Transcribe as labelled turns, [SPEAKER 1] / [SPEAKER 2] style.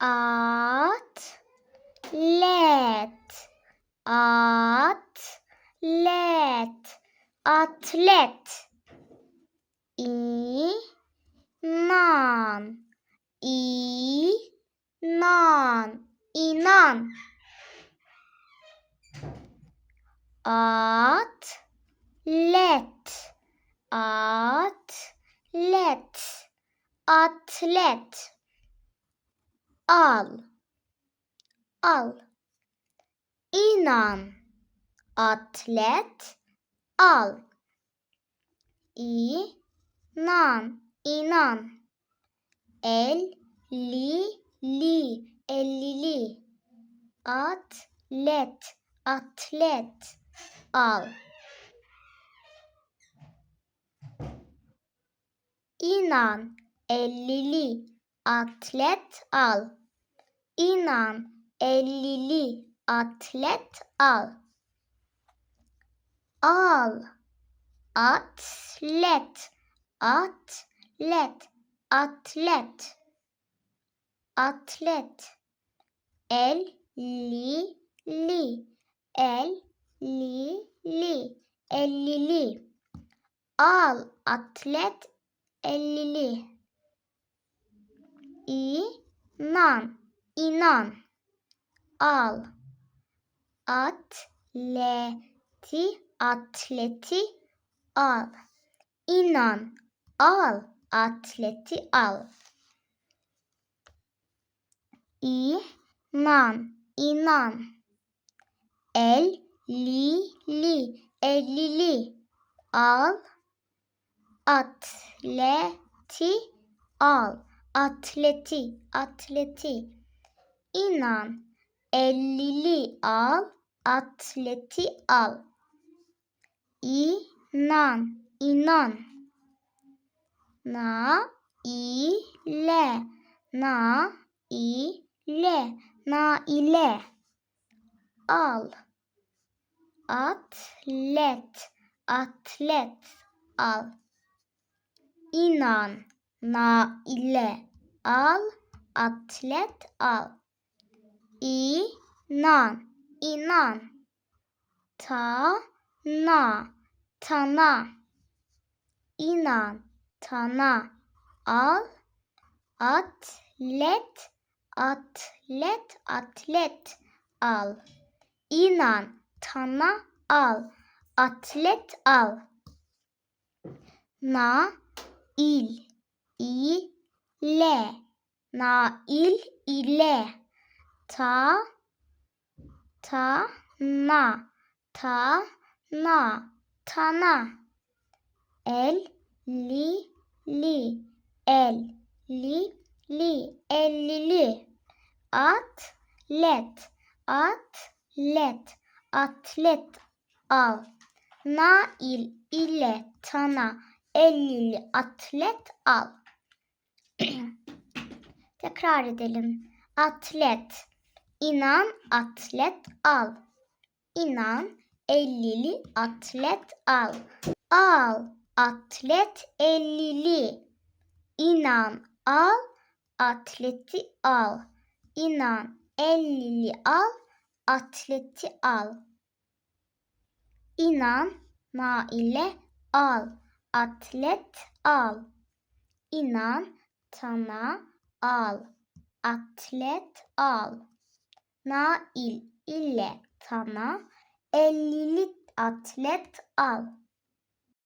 [SPEAKER 1] At. Let. At. Let. Atlet. İnan. İnan. İnan. At. Let. Atlet. Atlet. Al. Al. İnan. Atlet. Al. İnan. İnan. El. Li. Li. Ellili. Atlet. Atlet. Al. İnan, ellili, atlet al. İnan, ellili, atlet al. Al, atlet, atlet, atlet, atlet. El, li, li, el, li, li, ellili. Al, atlet, ellili. İnan, inan. Al. Atleti, atleti al. İnan, al. Atleti al. İnan, inan. El, li, li, ellili. Al atleti al. Atleti, atleti. İnan, ellili al. Atleti al. İnan, inan. Na, ile, na, ile, na ile. Al. Atlet, atlet al inan na ile al atlet al inan inan. Ta na tana. İnan tana. Al atlet atlet atlet. Al. İnan tana al. Atlet al. Na il i le na il ile ta ta na ta na tana el li li. El li li. Ellili at let. At let. Atlet al. Na il ile tana ellili atlet al. Tekrar edelim. Atlet. İnan atlet al. İnan ellili atlet al. Al atlet ellili. İnan al atleti al. İnan ellili al atleti al. İnan na ile al atlet al. İnan tana al. Atlet al. Nail ile tana ellili atlet al.